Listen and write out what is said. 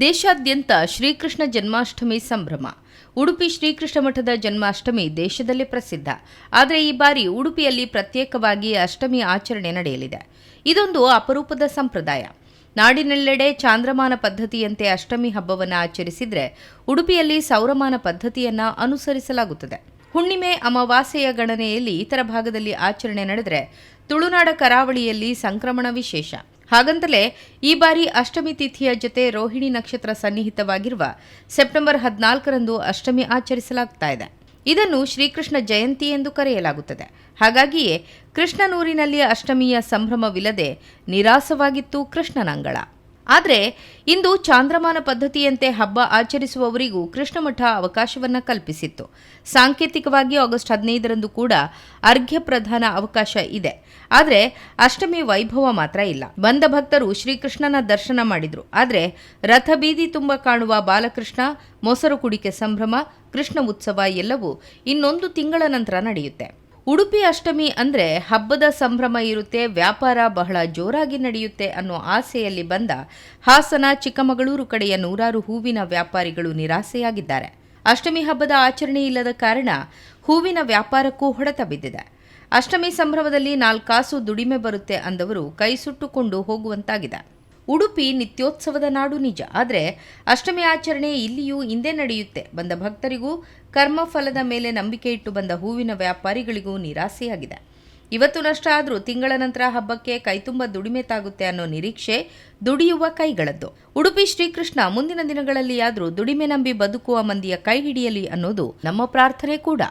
ದೇಶಾದ್ಯಂತ ಶ್ರೀಕೃಷ್ಣ ಜನ್ಮಾಷ್ಟಮಿ ಸಂಭ್ರಮ. ಉಡುಪಿ ಶ್ರೀಕೃಷ್ಣ ಮಠದ ಜನ್ಮಾಷ್ಟಮಿ ದೇಶದಲ್ಲೇ ಪ್ರಸಿದ್ಧ. ಆದರೆ ಈ ಬಾರಿ ಉಡುಪಿಯಲ್ಲಿ ಪ್ರತ್ಯೇಕವಾಗಿ ಅಷ್ಟಮಿ ಆಚರಣೆ ನಡೆಯಲಿದೆ. ಇದೊಂದು ಅಪರೂಪದ ಸಂಪ್ರದಾಯ. ನಾಡಿನೆಲ್ಲೆಡೆ ಚಾಂದ್ರಮಾನ ಪದ್ಧತಿಯಂತೆ ಅಷ್ಟಮಿ ಹಬ್ಬವನ್ನು ಆಚರಿಸಿದರೆ ಉಡುಪಿಯಲ್ಲಿ ಸೌರಮಾನ ಪದ್ಧತಿಯನ್ನ ಅನುಸರಿಸಲಾಗುತ್ತದೆ. ಹುಣ್ಣಿಮೆ ಅಮಾವಾಸ್ಯೆಯ ಗಣನೆಯಲ್ಲಿ ಇತರ ಭಾಗದಲ್ಲಿ ಆಚರಣೆ ನಡೆದರೆ ತುಳುನಾಡ ಕರಾವಳಿಯಲ್ಲಿ ಸಂಕ್ರಮಣ ವಿಶೇಷ. ಹಾಗಂತಲೇ ಈ ಬಾರಿ ಅಷ್ಟಮಿ ತಿಥಿಯ ಜೊತೆ ರೋಹಿಣಿ ನಕ್ಷತ್ರ ಸನ್ನಿಹಿತವಾಗಿರುವ ಸೆಪ್ಟೆಂಬರ್ ಹದಿನಾಲ್ಕರಂದು ಅಷ್ಟಮಿ ಆಚರಿಸಲಾಗ್ತಾ ಇದೆ. ಇದನ್ನು ಶ್ರೀಕೃಷ್ಣ ಜಯಂತಿ ಎಂದು ಕರೆಯಲಾಗುತ್ತದೆ. ಹಾಗಾಗಿಯೇ ಕೃಷ್ಣನೂರಿನಲ್ಲಿ ಅಷ್ಟಮಿಯ ಸಂಭ್ರಮವಿಲ್ಲದೆ ನಿರಾಸವಾಗಿತ್ತು ಕೃಷ್ಣನಂಗಳ ಆದರೆ ಇಂದು ಚಾಂದ್ರಮಾನ ಪದ್ಧತಿಯಂತೆ ಹಬ್ಬ ಆಚರಿಸುವವರಿಗೂ ಕೃಷ್ಣಮಠ ಅವಕಾಶವನ್ನು ಕಲ್ಪಿಸಿತ್ತು. ಸಾಂಕೇತಿಕವಾಗಿ ಆಗಸ್ಟ್ ಹದಿನೈದರಂದು ಕೂಡ ಅರ್ಘ್ಯ ಪ್ರಧಾನ ಅವಕಾಶ ಇದೆ. ಆದರೆ ಅಷ್ಟಮಿ ವೈಭವ ಮಾತ್ರ ಇಲ್ಲ. ಬಂದ ಭಕ್ತರು ಶ್ರೀಕೃಷ್ಣನ ದರ್ಶನ ಮಾಡಿದ್ರು. ಆದರೆ ರಥ ಬೀದಿ ತುಂಬ ಕಾಣುವ ಬಾಲಕೃಷ್ಣ, ಮೊಸರು ಕುಡಿಕೆ ಸಂಭ್ರಮ, ಕೃಷ್ಣ ಉತ್ಸವ ಎಲ್ಲವೂ ಇನ್ನೊಂದು ತಿಂಗಳ ನಂತರ ನಡೆಯುತ್ತೆ. ಉಡುಪಿ ಅಷ್ಟಮಿ ಅಂದ್ರೆ ಹಬ್ಬದ ಸಂಭ್ರಮ ಇರುತ್ತೆ, ವ್ಯಾಪಾರ ಬಹಳ ಜೋರಾಗಿ ನಡೆಯುತ್ತೆ ಅನ್ನೋ ಆಸೆಯಲ್ಲಿ ಬಂದ ಹಾಸನ ಚಿಕ್ಕಮಗಳೂರು ಕಡೆಯ ನೂರಾರು ಹೂವಿನ ವ್ಯಾಪಾರಿಗಳು ನಿರಾಸೆಯಾಗಿದ್ದಾರೆ. ಅಷ್ಟಮಿ ಹಬ್ಬದ ಆಚರಣೆ ಇಲ್ಲದ ಕಾರಣ ಹೂವಿನ ವ್ಯಾಪಾರಕ್ಕೂ ಹೊಡೆತ ಬಿದ್ದಿದೆ. ಅಷ್ಟಮಿ ಸಂಭ್ರಮದಲ್ಲಿ ನಾಲ್ಕಾಸು ದುಡಿಮೆ ಬರುತ್ತೆ ಅಂದವರು ಕೈ ಸುಟ್ಟುಕೊಂಡು ಹೋಗುವಂತಾಗಿದೆ. ಉಡುಪಿ ನಿತ್ಯೋತ್ಸವದ ನಾಡು ನಿಜ. ಆದರೆ ಅಷ್ಟಮಿ ಆಚರಣೆ ಇಲ್ಲಿಯೂ ಹಿಂದೆ ನಡೆಯುತ್ತೆ. ಬಂದ ಭಕ್ತರಿಗೂ ಕರ್ಮಫಲದ ಮೇಲೆ ನಂಬಿಕೆ ಇಟ್ಟು ಬಂದ ಹೂವಿನ ವ್ಯಾಪಾರಿಗಳಿಗೂ ನಿರಾಸೆಯಾಗಿದೆ. ಇವತ್ತು ನಷ್ಟ ಆದರೂ ತಿಂಗಳ ನಂತರ ಹಬ್ಬಕ್ಕೆ ಕೈತುಂಬ ದುಡಿಮೆ ತಾಗುತ್ತೆ ಅನ್ನೋ ನಿರೀಕ್ಷೆ ದುಡಿಯುವ ಕೈಗಳದ್ದು. ಉಡುಪಿ ಶ್ರೀಕೃಷ್ಣ ಮುಂದಿನ ದಿನಗಳಲ್ಲಿ ಆದರೂ ದುಡಿಮೆ ನಂಬಿ ಬದುಕುವ ಮಂದಿಯ ಕೈ ಹಿಡಿಯಲಿ ಅನ್ನೋದು ನಮ್ಮ ಪ್ರಾರ್ಥನೆ ಕೂಡ.